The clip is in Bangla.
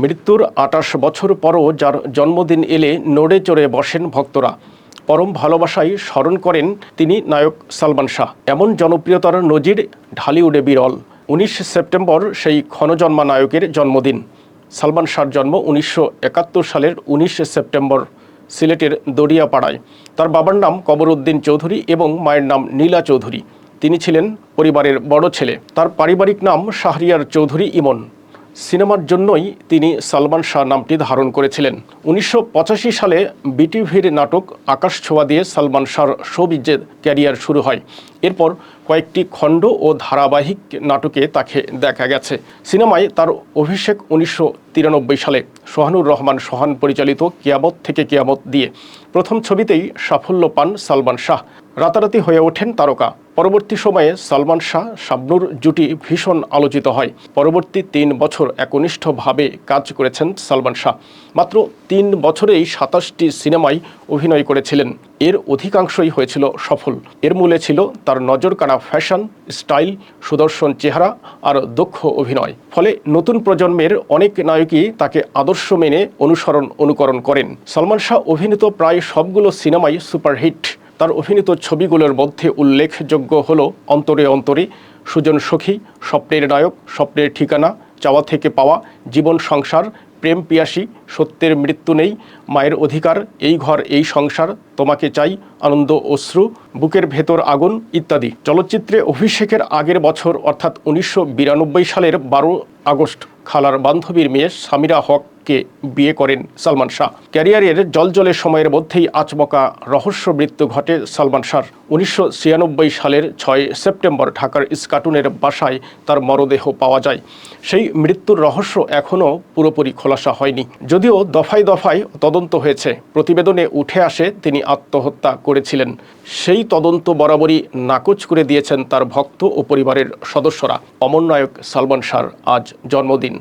মৃত্যুর আটাশ বছর পরও যার জন্মদিন এলে নড়ে চড়ে বসেন ভক্তরা। পরম ভালোবাসায় স্মরণ করেন তিনি নায়ক সালমান শাহ। এমন জনপ্রিয়তার নজির ঢালিউডে বিরল। উনিশ সেপ্টেম্বর সেই ক্ষণজন্মা নায়কের জন্মদিন। সালমান শাহর জন্ম উনিশশো একাত্তর সালের উনিশ সেপ্টেম্বর সিলেটের দরিয়াপাড়ায় তার বাবার নাম কবরউদ্দিন চৌধুরী এবং মায়ের নাম নীলা চৌধুরী। তিনি ছিলেন পরিবারের বড় ছেলে। তার পারিবারিক নাম শাহরিয়ার চৌধুরী ইমন। সিনেমার জন্যই তিনি সালমান শাহ নামটি ধারণ করেছিলেন। উনিশশো পঁচাশি সালে বিটিভির নাটক আকাশ ছোঁয়া দিয়ে সালমান শাহর শোবিজ্জের ক্যারিয়ার শুরু হয়। এরপর কয়েকটি খণ্ড ও ধারাবাহিক নাটকে তাকে দেখা গেছে। সিনেমায় তার অভিষেক উনিশশো তিরানব্বই সালে সোহানুর রহমান সোহান পরিচালিত কিয়ামত থেকে কিয়ামত দিয়ে প্রথম ছবিতেই সাফল্য পান সালমান শাহ। রাতারাতি হয়ে ওঠেন তারকা। পরবর্তী সময়ে সালমান শাহ শাবনুর জুটি ভীষণ আলোচিত হয়। পরবর্তী তিন বছর একনিষ্ঠভাবে কাজ করেছেন সালমান শাহ। মাত্র তিন বছরেই সাতাশটি সিনেমায় অভিনয় করেছিলেন। এর অধিকাংশই হয়েছিল সফল। এর মূলে ছিল তার নজর কাড়া ফ্যাশন, স্টাইল, সুদর্শন চেহারা আর দক্ষ অভিনয়। ফলে নতুন প্রজন্মের অনেক নায়কই তাকে আদর্শ মেনে অনুসরণ অনুকরণ করেন। সালমান শাহ অভিনীত প্রায় সবগুলো সিনেমাই সুপারহিট। তার অভিনীত ছবিগুলোর মধ্যে উল্লেখযোগ্য হল অন্তরে অন্তরে, সুজন সখী, স্বপ্নের নায়ক, স্বপ্নের ঠিকানা, চাওয়া থেকে পাওয়া, জীবন সংসার প্রেম পিয়াসি, সত্যের মৃত্যু নেই, মায়ের অধিকার, এই ঘর, এই সংসার, তোমাকে চাই, আনন্দ, অশ্রু, বুকের ভেতর আগুন, ইত্যাদি। চলচ্চিত্রে অভিষেকের আগের বছর, অর্থাৎ উনিশশো বিরানব্বই সালের বারো আগস্ট খালার বান্ধবীর মেয়ে সামিরা হককে বিয়ে করেন সালমান শাহ। ক্যারিয়ারের জলজলে সময়ের মধ্যেই আচমকা রহস্য মৃত্যু ঘটে সালমান শাহর। উনিশশো ছিয়ানব্বই সালের ছয় সেপ্টেম্বর ঢাকার ইস্কাটুনের বাসায় তার মরদেহ পাওয়া যায়। সেই মৃত্যুর রহস্য এখনও পুরোপুরি খোলাসা হয়নি। যদিও দফায় দফায় তদন্ত হয়েছে, প্রতিবেদনে উঠে আসে তিনি আত্মহত্যা করেছিলেন। সেই তদন্ত বরাবরই নাকচ করে দিয়েছেন তার ভক্ত ও পরিবারের সদস্যরা। অমর নায়ক সালমান শাহর আজ জন্মদিন।